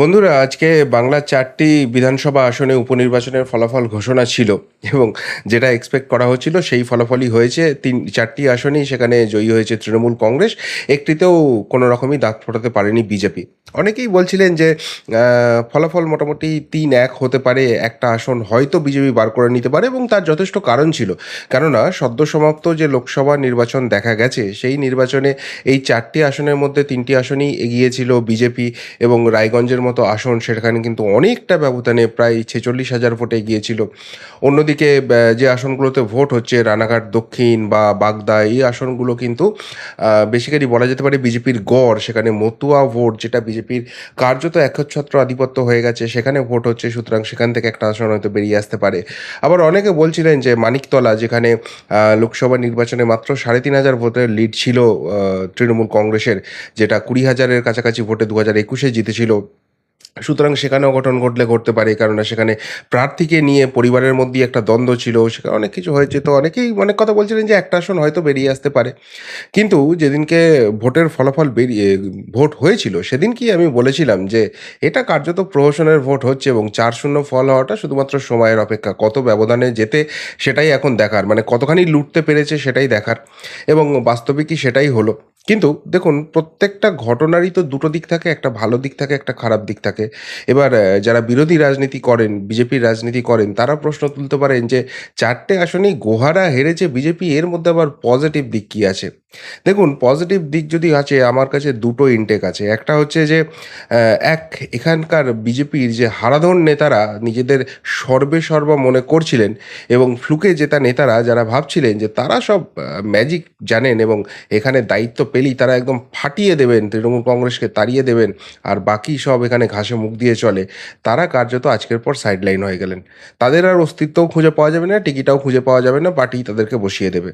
বন্ধুরা, আজকে বাংলার চারটি বিধানসভা আসনে উপনির্বাচনের ফলাফল ঘোষণা ছিল এবং যেটা এক্সপেক্ট করা হচ্ছিল সেই ফলাফলই হয়েছে। তিন, চারটি আসনেই সেখানে জয়ী হয়েছে তৃণমূল কংগ্রেস। একটিতেও কোনো রকমই দাঁত ফোটাতে পারেনি বিজেপি। অনেকেই বলছিলেন যে ফলাফল মোটামুটি তিন এক হতে পারে, একটা আসন হয়তো বিজেপি বার করে নিতে পারে এবং তার যথেষ্ট কারণ ছিল। কেননা, সদ্য সমাপ্ত যে লোকসভা নির্বাচন দেখা গেছে, সেই নির্বাচনে এই চারটি আসনের মধ্যে তিনটি আসনই এগিয়েছিল বিজেপি এবং রায়গঞ্জের মতো আসন সেখানে কিন্তু অনেকটা ব্যবধানে প্রায় ছেচল্লিশ হাজার ভোটে গিয়েছিল অন্যদিকে যে আসনগুলোতে ভোট হচ্ছে, রানাঘাট, দক্ষিণ বা বাগদা, এই আসনগুলো কিন্তু বেসিক্যালি বলা যেতে পারে বিজেপির গড়। সেখানে মতুয়া ভোট, যেটা বিজেপির কার্যত একচ্ছত্র আধিপত্য হয়ে গেছে, সেখানে ভোট হচ্ছে, সুতরাং সেখান থেকে একটা আসন হয়তো বেরিয়ে আসতে পারে। আবার অনেকে বলছিলেন যে মানিকতলা, যেখানে লোকসভা নির্বাচনে মাত্র সাড়ে তিন হাজার ভোটের লিড ছিল তৃণমূল কংগ্রেসের, যেটা কুড়ি হাজারের কাছাকাছি ভোটে দু হাজার একুশে জিতেছিল। সুতরাং সেখানে অঘটন ঘটলে ঘটতে পারে কারণ সেখানে প্রার্থীকে নিয়ে পরিবারের মধ্যেই একটা দ্বন্দ্ব ছিল, সেখানে অনেক কিছু হয়েছে। তো অনেকেই অনেক কথা বলছিলেন যে একটা আসন হয়তো বেরিয়ে আসতে পারে। কিন্তু যেদিনকে ভোটের ফলাফল বেরিয়ে, ভোট হয়েছিল, সেদিনকেই আমি বলেছিলাম যে এটা কার্যত প্রহসনের ভোট হচ্ছে এবং চার শূন্য ফল হওয়াটা শুধুমাত্র সময়ের অপেক্ষা। কত ব্যবধানে যেতে সেটাই এখন দেখার মানে কতখানি লুটতে পেরেছে সেটাই দেখার এবং বাস্তবিকই সেটাই হলো। কিন্তু দেখুন, প্রত্যেকটা ঘটনারই তো দুটো দিক থাকে, একটা ভালো দিক থাকে, একটা খারাপ দিক থাকে। এবার যারা বিরোধী রাজনীতি করেন, বিজেপির রাজনীতি করেন, তারা প্রশ্ন তুলতে পারেন যে, চারটে আসনেই গোহারা হেরেছে বিজেপি, এর মধ্যে আবার পজিটিভ দিক কী আছে? দেখুন পজিটিভ দিক যদি আছে, আমার কাছে দুটো ইনটেক আছে। একটা হচ্ছে যে এক, এখানকার বিজেপির যে হারাধন নেতারা নিজেদের সর্বে সর্বা মনে করছিলেন এবং ফ্লুকে জেতা নেতারা যারা ভাবছিলেন যে তারা সব ম্যাজিক জানেন এবং এখানে দায়িত্ব পেলেই তারা একদম ফাটিয়ে দেবেন, তৃণমূল কংগ্রেসকে তাড়িয়ে দেবেন আর বাকি সব এখানে ঘাসে মুখ দিয়ে চলে, তারা কার্যত আজকের পর সাইডলাইন হয়ে গেলেন। তাদের আর অস্তিত্বও খুঁজে পাওয়া যাবে না টিকিটাও খুঁজে পাওয়া যাবে না পার্টি তাদেরকে বসিয়ে দেবে।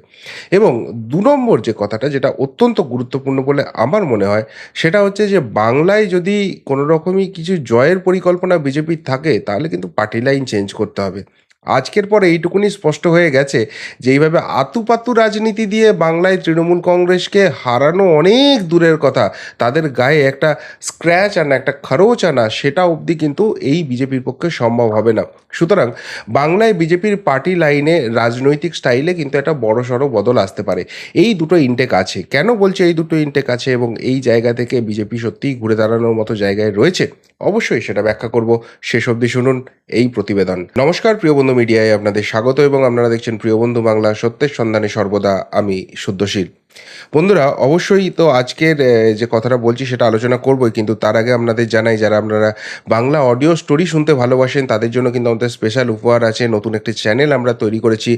এবং দু নম্বর যে কথাটা যেটা অত্যন্ত গুরুত্বপূর্ণ বলে আমার মনে হয়, সেটা হচ্ছে যে বাংলায় যদি কোনো রকমই কিছু জয়ের পরিকল্পনা বিজেপির থাকে, তাহলে কিন্তু পার্টি লাইন চেঞ্জ করতে হবে। আজকের পরে এইটুকুনি স্পষ্ট হয়ে গেছে যে এইভাবে আতুপাতু রাজনীতি দিয়ে বাংলায় তৃণমূল কংগ্রেসকে হারানো অনেক দূরের কথা, তাদের গায়ে একটা স্ক্র্যাচ আনা, একটা খরচ আনা, সেটা অবধি কিন্তু এই বিজেপির পক্ষে সম্ভব হবে না। সুতরাং বাংলায় বিজেপির পার্টি লাইনে রাজনৈতিক স্টাইলে কিন্তু একটা বড় সড়ো বদল আসতে পারে। এই দুটো ইনটেক আছে। কেন বলছে এই দুটো ইনটেক আছে এবং এই জায়গা থেকে বিজেপি সত্যিই ঘুরে দাঁড়ানোর মতো জায়গায় রয়েছে? অবশ্যই সেটা ব্যাখ্যা করব। শেষ অবধি শুনুন এই প্রতিবেদন। নমস্কার প্রিয় বন্ধু মিডিয়ায়, আপনাদের স্বাগত এবং আপনারা দেখছেন প্রিয় বন্ধু বাংলা সত্যের সন্ধানে সর্বদা আমি শুদ্ধশীল। বন্ধুরা, অবশ্যই তো আজকের যে কথাটা বলছি সেটা আলোচনা করবই, কিন্তু তার আগে আপনাদের জানাই, যারা আপনারা বাংলা অডিও স্টোরি শুনতে ভালোবাসেন, তাদের জন্য কিন্তু আমাদের স্পেশাল উপহার আছে। নতুন একটি চ্যানেল আমরা তৈরি করেছি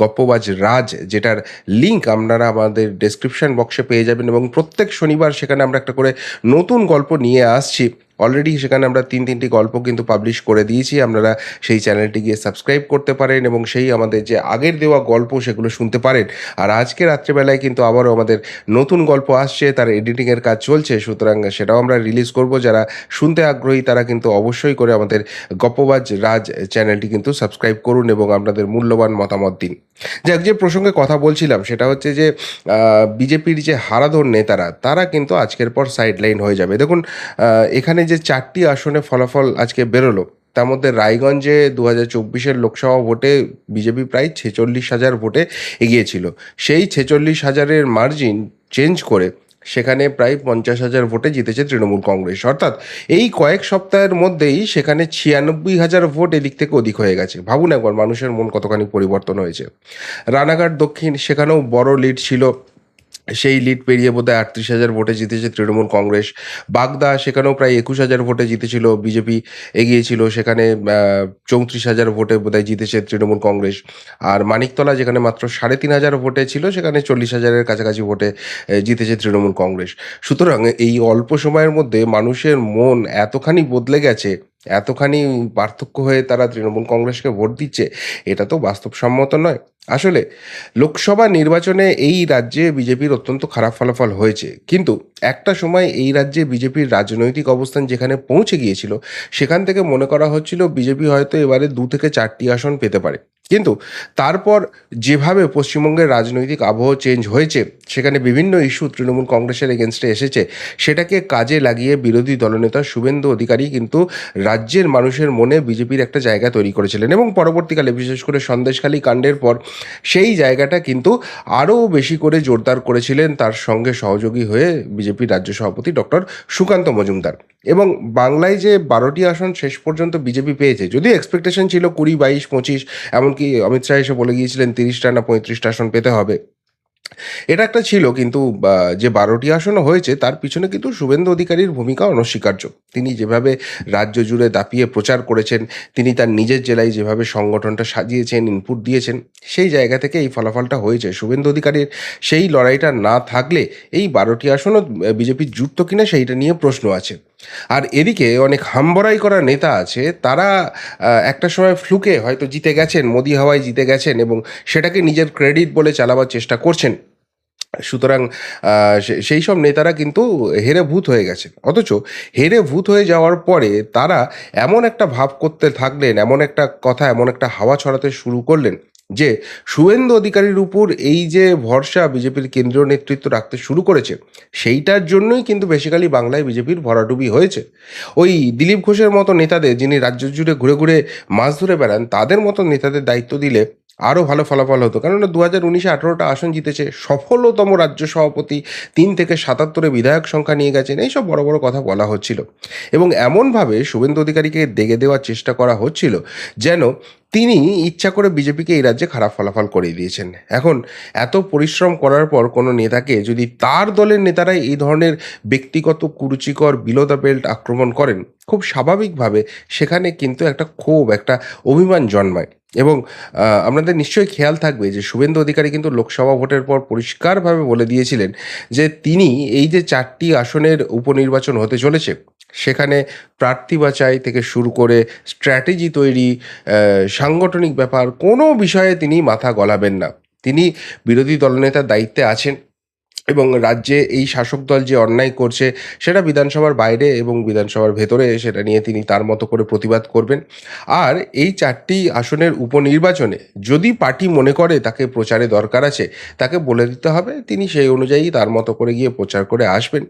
গপ্পবাজ রাজ, যেটার লিংক আপনারা আমাদের ডেসক্রিপশন বক্সে পেয়ে যাবেন এবং প্রত্যেক শনিবার সেখানে আমরা একটা করে নতুন গল্প নিয়ে আসছি। অলরেডি সেখানে আমরা তিন, তিনটি গল্প কিন্তু পাবলিশ করে দিয়েছি। আপনারা সেই চ্যানেলটি গিয়ে সাবস্ক্রাইব করতে পারেন এবং সেই আমাদের যে আগের দেওয়া গল্প সেগুলো শুনতে পারেন। আর আজকে রাত্রেবেলায় কিন্তু আবারও আমাদের নতুন গল্প আসছে, তার এডিটিংয়ের কাজ চলছে। সুতরাং সেটাও আমরা রিলিজ করব। যারা শুনতে আগ্রহী, তারা কিন্তু অবশ্যই করে আমাদের গপ্পবাজ রাজ চ্যানেলটি কিন্তু সাবস্ক্রাইব করুন এবং আপনাদের মূল্যবান মতামত দিন। যাক যে প্রসঙ্গে কথা বলছিলাম, সেটা হচ্ছে যে বিজেপির যে হারাধর নেতারা, তারা কিন্তু আজকের পর সাইড লাইন হয়ে যাবে। দেখুন এখানে যে চারটি আসনে ফলাফল আজকে বেরোলো, তার মধ্যে রায়গঞ্জে দু হাজার চব্বিশের লোকসভা ভোটে বিজেপি প্রায় ছেচল্লিশ হাজার ভোটে এগিয়েছিল। সেই ছেচল্লিশ হাজারের মার্জিন চেঞ্জ করে সেখানে প্রায় পঞ্চাশ হাজার ভোটে জিতেছে তৃণমূল কংগ্রেস। অর্থাৎ এই কয়েক সপ্তাহের মধ্যেই সেখানে ছিয়ানব্বই হাজার ভোট এদিক থেকে অধিক হয়ে গেছে। ভাবুন একবার, মানুষের মন কতখানি পরিবর্তন হয়েছে। রানাঘাট দক্ষিণ, সেখানেও বড় লিড ছিল সেই লিড পেরিয়ে বোধহয় আটত্রিশ হাজার ভোটে জিতেছে তৃণমূল কংগ্রেস। বাগদা সেখানেও প্রায় একুশ হাজার ভোটে জিতেছিল, বিজেপি এগিয়েছিল, সেখানে চৌত্রিশ হাজার ভোটে বোধহয় জিতেছে তৃণমূল কংগ্রেস। আর মানিকতলা যেখানে মাত্র সাড়ে তিন হাজার ভোটে ছিল, সেখানে চল্লিশ হাজারের কাছাকাছি ভোটে জিতেছে তৃণমূল কংগ্রেস। সুতরাং এই অল্প সময়ের মধ্যে মানুষের মন এতখানি বদলে গেছে এতখানি পার্থক্য হয়ে তারা তৃণমূল কংগ্রেসকে ভোট দিচ্ছে, এটা তো বাস্তবসম্মত নয়। আসলে লোকসভা নির্বাচনে এই রাজ্যে বিজেপির অত্যন্ত খারাপ ফলাফল হয়েছে। কিন্তু একটা সময় এই রাজ্যে বিজেপির রাজনৈতিক অবস্থান যেখানে পৌঁছে গিয়েছিল, সেখান থেকে মনে করা হচ্ছিল বিজেপি হয়তো এবারে দু থেকে চারটি আসন পেতে পারে। কিন্তু তারপর যেভাবে পশ্চিমবঙ্গের রাজনৈতিক আবহ চেঞ্জ হয়েছে, সেখানে বিভিন্ন ইস্যু তৃণমূল কংগ্রেসের এগেনস্টে এসেছে, সেটাকে কাজে লাগিয়ে বিরোধী দলনেতা শুভেন্দু অধিকারী কিন্তু রাজ্যের মানুষের মনে বিজেপির একটা জায়গা তৈরি করেছিলেন এবং পরবর্তীকালে, বিশেষ করে সন্দেশখালী কাণ্ডের পর, সেই জায়গাটা কিন্তু আরও বেশি করে জোরদার করেছিলেন তার সঙ্গে সহযোগী হয়ে বিজেপির রাজ্য সভাপতি ডক্টর সুকান্ত মজুমদার। এবং বাংলায় যে বারোটি আসন শেষ পর্যন্ত বিজেপি পেয়েছে, যদিও এক্সপেকটেশন ছিল কুড়ি, বাইশ, পঁচিশ, এমনকি অমিত শাহ এসে বলে গিয়েছিলেন তিরিশটা না পঁয়ত্রিশটা আসন পেতে হবে। এটা একটা ছিল, কিন্তু যে বারোটি আসনও হয়েছে, তার পিছনে কিন্তু শুভেন্দু অধিকারীর ভূমিকা অনস্বীকার্য। তিনি যেভাবে রাজ্য জুড়ে দাপিয়ে প্রচার করেছেন, তিনি তার নিজের জেলায় যেভাবে সংগঠনটা সাজিয়েছেন ইনপুট দিয়েছেন, সেই জায়গা থেকে এই ফলাফলটা হয়েছে। শুভেন্দু অধিকারীর সেই লড়াইটা না থাকলে এই বারোটি আসনও বিজেপির জুটত কিনা সেইটা নিয়ে প্রশ্ন আছে। আর এদিকে অনেক হাম্বড়াই করা নেতা আছে, তারা একটা সময় ফ্লুকে হয়তো জিতে গেছেন, মোদি হাওয়ায় জিতে গেছেন এবং সেটাকে নিজের ক্রেডিট বলে চালাবার চেষ্টা করছেন। সুতরাং সেই সব নেতারা কিন্তু হেরে ভূত হয়ে গেছে অথচ হেরে ভূত হয়ে যাওয়ার পরে তারা এমন একটা ভাব করতে থাকলেন, এমন একটা কথা, এমন একটা হাওয়া ছড়াতে শুরু করলেন যে শুভেন্দু অধিকারীর উপর এই যে ভরসা বিজেপির কেন্দ্রীয় নেতৃত্ব রাখতে শুরু করেছে, সেইটার জন্যই কিন্তু বেসিক্যালি বাংলায় বিজেপির ভরাডুবি হয়েছে। ওই দিলীপ ঘোষের মতো নেতাদের যিনি রাজ্য জুড়ে ঘুরে ঘুরে মাছ ধরে বেড়ান, তাদের মতো নেতাদের দায়িত্ব দিলে আরও ভালো ফলাফল হতো। কেননা দু হাজার উনিশে আঠেরোটা আসন জিতেছে সফলতম রাজ্য সভাপতি, তিন থেকে সাতাত্তরে বিধায়ক সংখ্যা নিয়ে গেছেন, এইসব বড় বড় কথা বলা হচ্ছিল। এবং এমনভাবে শুভেন্দু অধিকারীকে দেগে দেওয়ার চেষ্টা করা হচ্ছিল যেন তিনি ইচ্ছা করে বিজেপিকে এই রাজ্যে খারাপ ফলাফল করিয়ে দিয়েছেন। এখন এত পরিশ্রম করার পর কোনো নেতাকে যদি তার দলের নেতারাই এই ধরনের ব্যক্তিগত কুরুচিকর বিলো দ্য বেল্ট আক্রমণ করেন, খুব স্বাভাবিকভাবে সেখানে কিন্তু একটা ক্ষোভ, একটা অভিমান জন্মায়। এবং আপনাদের নিশ্চয়ই খেয়াল থাকবে যে শুভেন্দু অধিকারী কিন্তু লোকসভা ভোটের পর পরিষ্কারভাবে বলে দিয়েছিলেন যে তিনি এই যে চারটি আসনের উপনির্বাচন হতে চলেছে, সেখানে প্রার্থী বাছাই থেকে শুরু করে স্ট্র্যাটেজি তৈরি সাংগঠনিক ব্যাপার কোনো বিষয়ে তিনি মাথা গলাবেন না। তিনি বিরোধী দলনেতার দায়িত্বে আছেন। এবং রাজ্যে এই শাসক দল যে অন্যায় করছে, সেটা বিধানসভার বাইরে এবং বিধানসভার ভেতরে, সেটা নিয়ে তিনি তার মতো করে প্রতিবাদ করবেন। আর এই চারটি আসনের উপনির্বাচনে যদি পার্টি মনে করে তাকে প্রচারে দরকার আছে, তাকে বলে দিতে হবে, তিনি সেই অনুযায়ী তার মতো করে গিয়ে প্রচার করে আসবেন।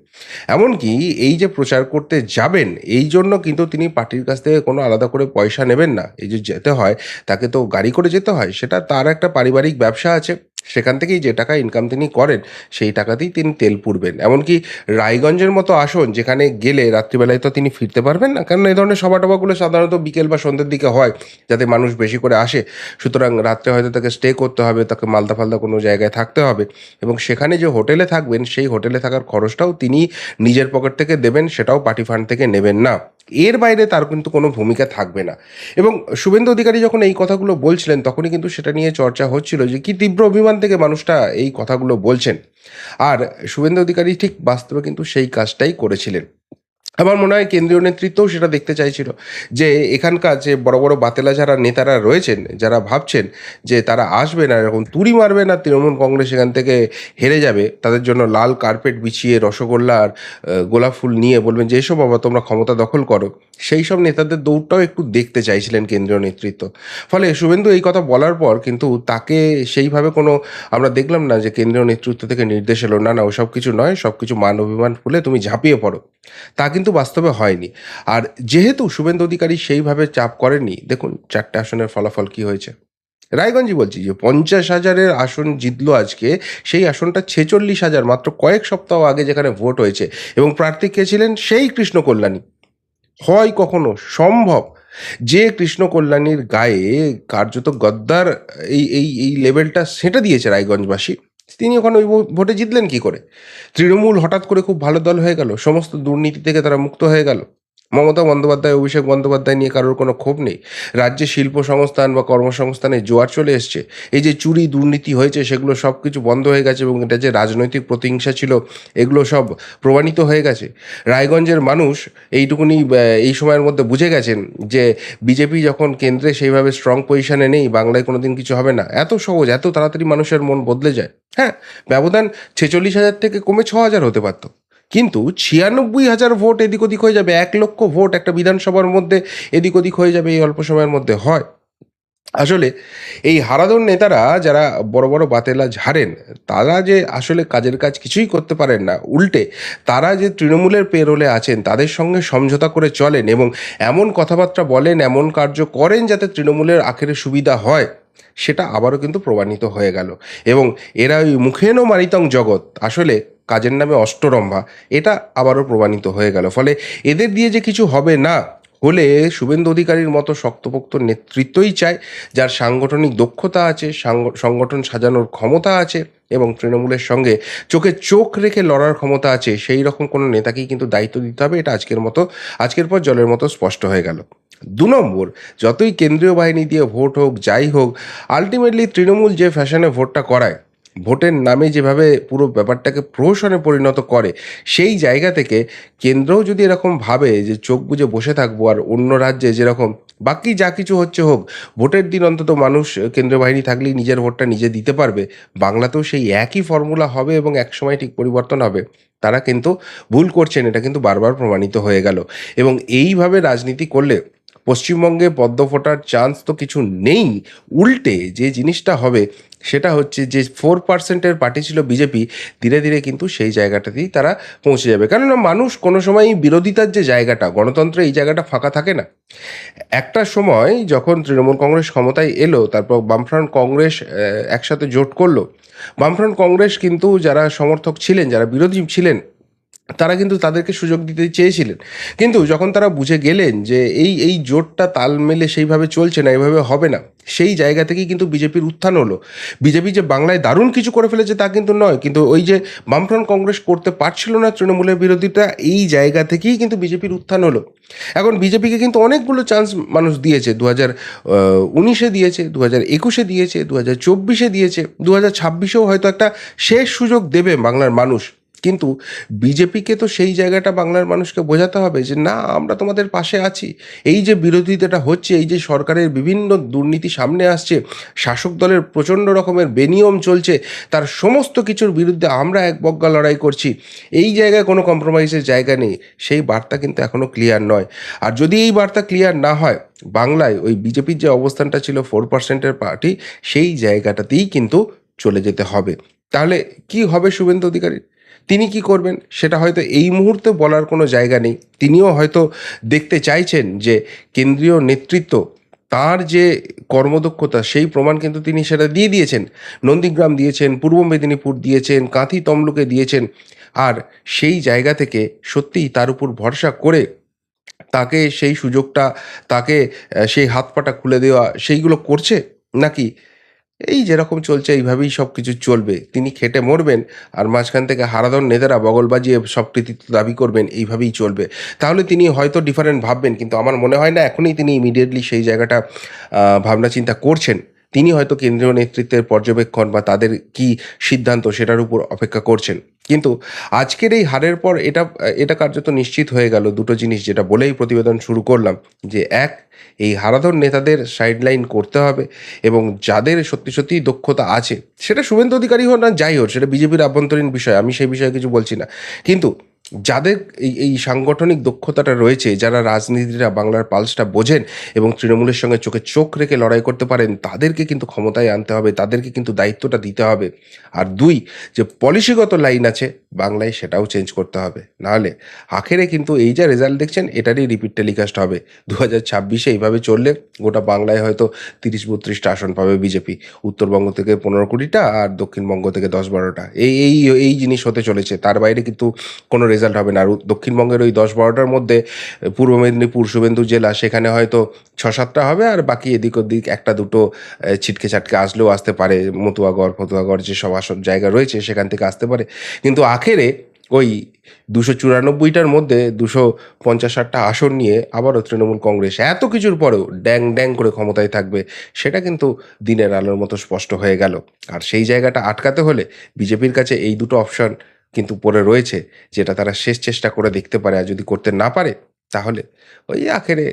এমনকি এই যে প্রচার করতে যাবেন, এই জন্য কিন্তু তিনি পার্টির কাছ থেকে কোনো আলাদা করে পয়সা নেবেন না। এই যে যেতে হয়, তাকে তো গাড়ি করে যেতে হয়, সেটা তার একটা পারিবারিক ব্যবসা আছে। সেখান থেকেই যে টাকা ইনকাম তিনি করেন, সেই টাকাতেই তিনি তেল পুড়বেন এমনকি রায়গঞ্জের মতো আসন, যেখানে গেলে রাত্রিবেলায় তো তিনি ফিরতে পারবেন না। কারণ এই ধরনের সভা টভাগুলো সাধারণত বিকেল বা সন্ধ্যের দিকে হয়, যাতে মানুষ বেশি করে আসে। সুতরাং রাত্রে হয়তো তাকে স্টে করতে হবে, তাকে মালদা ফালদা কোনো জায়গায় থাকতে হবে। এবং সেখানে যে হোটেলে থাকবেন, সেই হোটেলে থাকার খরচটাও তিনি নিজের পকেট থেকে দেবেন, সেটাও পার্টি ফান্ড থেকে নেবেন না। এর বাইরে তার কিন্তু কোনো ভূমিকা থাকবে না। এবং শুভেন্দু অধিকারী যখন এই কথাগুলো বলছিলেন, তখনই কিন্তু সেটা নিয়ে চর্চা হচ্ছিল যে, কি তীব্র অভিমান থেকে মানুষটা এই কথাগুলো বলছেন। আর শুভেন্দু অধিকারী ঠিক বাস্তবে কিন্তু সেই কাজটাই করেছিলেন। আমার মনে হয় কেন্দ্রীয় নেতৃত্বও সেটা দেখতে চাইছিল যে এখানকার যে বড় বড় বাতেলা যারা নেতারা রয়েছেন, যারা ভাবছেন যে তারা আসবে না, এরকম তুড়ি মারবে না তৃণমূল কংগ্রেস এখান থেকে হেরে যাবে, তাদের জন্য লাল কার্পেট বিছিয়ে রসগোল্লা আর গোলাপ ফুল নিয়ে বলবেন যে, এসো বাবা, তোমরা ক্ষমতা দখল করো। সেই সব নেতাদের দৌড়টাও একটু দেখতে চাইছিলেন কেন্দ্রীয় নেতৃত্ব। ফলে শুভেন্দু এই কথা বলার পর কিন্তু তাকে সেইভাবে কোনো, আমরা দেখলাম না যে কেন্দ্রীয় নেতৃত্ব থেকে নির্দেশ এলো, না না, ওসব কিছু নয় সব কিছু মান অভিমান ফুলে তুমি ঝাঁপিয়ে পড়ো। তা কিন্তু বাস্তবে হয়নি। আর যেহেতু শুভেন্দু অধিকারী সেইভাবে চাপ করেননি, দেখুন চারটে আসনের ফলাফল কি হয়েছে। রায়গঞ্জই বলছি যে পঞ্চাশ হাজারের আসন জিতলো আজকে, সেই আসনটা ছেচল্লিশ হাজার মাত্র কয়েক সপ্তাহ আগে যেখানে ভোট হয়েছে এবং প্রার্থী কে ছিলেন সেই কৃষ্ণ কল্যাণী। হয় কখনো সম্ভব যে কৃষ্ণ কল্যাণীর গায়ে কার্যত গদ্দার এই এই এই লেভেলটা সেটা দিয়েছে রায়গঞ্জবাসী? তিনি ওখানে ওই ভোটে জিতলেন কি করে? তৃণমূল হঠাৎ করে খুব ভালো দল হয়ে গেল, সমস্ত দুর্নীতি থেকে তারা মুক্ত হয়ে গেল। মমতা বন্দ্যোপাধ্যায়, অভিষেক বন্দ্যোপাধ্যায় নিয়ে কারোর কোনো ক্ষোভ নেই। রাজ্যে শিল্প সংস্থান বা কর্মসংস্থানে জোয়ার চলে এসছে। এই যে চুরি, দুর্নীতি হয়েছে, সেগুলো সব কিছু বন্ধ হয়ে গেছে এবং এটা যে রাজনৈতিক প্রতিহিংসা ছিল, এগুলো সব প্রমাণিত হয়ে গেছে। রায়গঞ্জের মানুষ এইটুকুনি এই সময়ের মধ্যে বুঝে গেছেন যে বিজেপি যখন কেন্দ্রে সেইভাবে স্ট্রং পজিশনে নেই, বাংলায় কোনো দিন কিছু হবে না। এত সহজ, এত তাড়াতাড়ি মানুষের মন বদলে যায়। হ্যাঁ ব্যবধান ছেচল্লিশ হাজার থেকে কমে ছ হাজার হতে পারতো। কিন্তু ছিয়ানব্বই হাজার ভোট এদিক ওদিক হয়ে যাবে, এক লক্ষ ভোট একটা বিধানসভার মধ্যে এদিক ওদিক হয়ে যাবে এই অল্প সময়ের মধ্যে হয়। আসলে এই হারাদন নেতারা যারা বড় বড় বাতেলা ঝাড়েন, তারা যে আসলে কাজের কাজ কিছুই করতে পারেন না, উল্টে তারা যে তৃণমূলের পেরোলে আছেন, তাদের সঙ্গে সমঝোতা করে চলেন এবং এমন কথাবার্তা বলেন, এমন কার্য করেন যাতে তৃণমূলের আখেরে সুবিধা হয়, সেটা আবারও কিন্তু প্রমাণিত হয়ে গেল। এবং এরা ওই মুখেনও মারিতং জগৎ। আসলে কাজের নামে অষ্টরম্ভা, এটা আবারও প্রমাণিত হয়ে গেল। ফলে এদের দিয়ে যে কিছু হবে না, হলে শুভেন্দু অধিকারীর মতো শক্তপোক্ত নেতৃত্বই চায়, যার সাংগঠনিক দক্ষতা আছে, সাংগ- সংগঠন সাজানোর ক্ষমতা আছে এবং তৃণমূলের সঙ্গে চোখে চোখ রেখে লড়ার ক্ষমতা আছে, সেই রকম কোনো নেতাকেই কিন্তু দায়িত্ব দিতে হবে, এটা আজকের মতো, আজকের পর জলের মতো স্পষ্ট হয়ে গেল। দু নম্বর, যতই কেন্দ্রীয় বাহিনী দিয়ে ভোট হোক, যাই হোক আলটিমেটলি তৃণমূল যে ফ্যাশনে ভোটটা করায় ভোটের নামে যেভাবে পুরো ব্যাপারটাকে প্রহসনে পরিণত করে, সেই জায়গা থেকে কেন্দ্রও যদি এরকম ভাবে যে চোখ বুজে বসে থাকব আর অন্য রাজ্যে যেরকম বাকি যা কিছু হচ্ছে হোক, ভোটের দিন অন্তত মানুষ কেন্দ্রীয় বাহিনী থাকলেই নিজের ভোটটা নিজে দিতে পারবে। বাংলাতেও সেই একই ফর্মুলা হবে এবং একসময় ঠিক পরিবর্তন হবে। তারা কিন্তু ভুল করছেন, এটা কিন্তু বারবার প্রমাণিত হয়ে গেল। এবং এইভাবে রাজনীতি করলে পশ্চিমবঙ্গে পদ্ম ফোটার চান্স তো কিছু নেই। উল্টে যে জিনিসটা হবে, সেটা হচ্ছে যে ফোর পার্সেন্টের পার্টি ছিল বিজেপি ধীরে ধীরে কিন্তু সেই জায়গাটাতেই তারা পৌঁছে যাবে। কেননা মানুষ কোনো সময় বিরোধিতার যে জায়গাটা, গণতন্ত্রে এই জায়গাটা ফাঁকা থাকে না। একটা সময় যখন তৃণমূল কংগ্রেস ক্ষমতায় এলো, তারপর বামফ্রন্ট কংগ্রেস একসাথে জোট করল। বামফ্রন্ট কংগ্রেস কিন্তু যারা সমর্থক ছিলেন, যারা বিরোধী ছিলেন তারা কিন্তু তাদেরকে সুযোগ দিতে চেয়েছিলেন। কিন্তু যখন তারা বুঝে গেলেন যে এই এই জোটটা তাল মেলে সেইভাবে চলছে না এইভাবে হবে না, সেই জায়গা থেকেই কিন্তু বিজেপির উত্থান হলো। বিজেপি যে বাংলায় দারুণ কিছু করে ফেলেছে তা কিন্তু নয়, কিন্তু ওই যে বামফ্রন্ট কংগ্রেস করতে পারছিল না তৃণমূলের বিরোধিতা এই জায়গা থেকেই কিন্তু বিজেপির উত্থান হলো। এখন বিজেপিকে কিন্তু অনেকগুলো চান্স মানুষ দিয়েছে দু হাজার উনিশে দিয়েছে দু হাজার একুশে দিয়েছে দু হাজার চব্বিশে দিয়েছে দু হাজার ছাব্বিশেও হয়তো একটা শেষ সুযোগ দেবে বাংলার মানুষ। কিন্তু বিজেপিকে তো সেই জায়গাটা বাংলার মানুষকে বোঝাতে হবে যে, না, আমরা তোমাদের পাশে আছি। এই যে বিরোধিতাটা হচ্ছে, এই যে সরকারের বিভিন্ন দুর্নীতি সামনে আসছে, শাসক দলের প্রচণ্ড রকমের বেনিয়ম চলছে, তার সমস্ত কিছুর বিরুদ্ধে আমরা এক বজ্ঞা লড়াই করছি। এই জায়গায় কোনো কম্প্রোমাইজের জায়গা নেই। সেই বার্তা কিন্তু এখনও ক্লিয়ার নয়। আর যদি এই বার্তা ক্লিয়ার না হয়, বাংলায় ওই বিজেপির যে অবস্থানটা ছিল ফোর পার্সেন্টের পার্টি সেই জায়গাটাতেই কিন্তু চলে যেতে হবে। তাহলে কি হবে শুভেন্দু অধিকারী? তিনি কি করবেন? সেটা হয়তো এই মুহূর্তে বলার কোনো জায়গা নেই। তিনিও হয়তো দেখতে চাইছেন যে কেন্দ্রীয় নেতৃত্ব তার যে কর্মদক্ষতা, সেই প্রমাণ কিন্তু তিনি সেটা দিয়ে দিয়েছেন। নন্দীগ্রাম দিয়েছেন, পূর্ব মেদিনীপুর দিয়েছেন, কাঁথি তমলুকে দিয়েছেন। আর সেই জায়গা থেকে সত্যিই তার উপর ভরসা করে তাকে সেই সুযোগটা, তাকে সেই হাত পাটা খুলে দেওয়া, সেইগুলো করছে? নাকি এই যেরকম চলছে, এইভাবেই সব কিছু চলবে। তিনি খেটে মরবেন আর মাঝখান থেকে হারাধন নেতারা বগল বাজিয়ে সব কৃতিত্ব দাবি করবেন, এইভাবেই চলবে। তাহলে তিনি হয়তো ডিফারেন্ট ভাববেন, কিন্তু আমার মনে হয় না এখনই তিনি ইমিডিয়েটলি সেই জায়গাটা ভাবনা চিন্তা করছেন। তিনি হয়তো কেন্দ্রীয় নেতৃত্বের পর্যবেক্ষণ বা তাদের কি সিদ্ধান্ত সেটার উপর অপেক্ষা করছেন। কিন্তু আজকের এই হারের পর এটা এটা কার্যত নিশ্চিত হয়ে গেল দুটো জিনিস যেটা বলেই প্রতিবেদন শুরু করলাম, যে এক, এই হারাধন নেতাদের সাইডলাইন করতে হবে এবং যাদের সত্যি সত্যি দক্ষতা আছে, সেটা শুভেন্দু অধিকারী হোক না যাই হোক, সেটা বিজেপির আভ্যন্তরীণ বিষয়, আমি সেই বিষয়ে কিছু বলছি না। কিন্তু যাদের এই এই সাংগঠনিক দক্ষতাটা রয়েছে, যারা রাজনীতিরা বাংলার পালসটা বোঝেন এবং তৃণমূলের সঙ্গে চোখে চোখ রেখে লড়াই করতে পারেন, তাদেরকে কিন্তু ক্ষমতায় আনতে হবে, তাদেরকে কিন্তু দায়িত্বটা দিতে হবে। আর দুই, যে পলিসিগত লাইন আছে, বাংলায় সেটাও চেঞ্জ করতে হবে। নাহলে আখেরে কিন্তু এই যা রেজাল্ট দেখছেন, এটারই রিপিট টেলিকাস্ট হবে। দু হাজার ছাব্বিশে এইভাবে চললে গোটা বাংলায় হয়তো তিরিশ বত্রিশটা আসন পাবে বিজেপি। উত্তরবঙ্গ থেকে পনেরো কুড়িটা আর দক্ষিণবঙ্গ থেকে দশ বারোটা। এই এই এই জিনিস হতে চলেছে। তার বাইরে কিন্তু কোনো রেজাল্ট হবে না। আর দক্ষিণবঙ্গের ওই দশ বারোটার মধ্যে, পূর্ব মেদিনীপুর, শুভেন্দু জেলা, সেখানে হয়তো ছ সাতটা হবে, আর বাকি এদিক ওদিক একটা দুটো ছিটকে ছাটকে আসলেও আসতে পারে। মতুয়াগড়, ফতুয়াগড় যেসব আসন জায়গা রয়েছে, সেখান থেকে আসতে পারে। কিন্তু আখেরে ওই দুশো চুরানব্বইটার মধ্যে দুশো পঞ্চাশ ষাটটা আসন নিয়ে আবারও তৃণমূল কংগ্রেস এত কিছুর পরেও ড্যাং ড্যাং করে ক্ষমতায় থাকবে, সেটা কিন্তু দিনের আলোর মতো স্পষ্ট হয়ে গেল। আর সেই জায়গাটা আটকাতে হলে বিজেপির কাছে এই দুটো অপশন কিন্তু পড়ে রয়েছে, যেটা তারা শেষ চেষ্টা করে দেখতে পারে। আর যদি করতে না পারে, তাহলে ওই আখেরে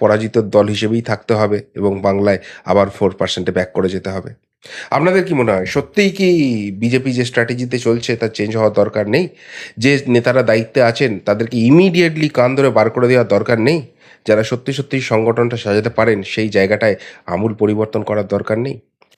পরাজিত দল হিসেবেই থাকতে হবে এবং বাংলায় আবার ফোর পার্সেন্টে ব্যাক করে যেতে হবে। আপনাদের কি মনে হয়, সত্যিই কি বিজেপি যে স্ট্র্যাটেজিতে চলছে তার চেঞ্জ হওয়ার দরকার নেই? যে নেতারা দায়িত্বে আছেন তাদেরকে ইমিডিয়েটলি কান ধরে বার করে দেওয়ার দরকার নেই? যারা সত্যি সত্যি সংগঠনটা সাজাতে পারেন, সেই জায়গাটায় আমূল পরিবর্তন করার দরকার নেই?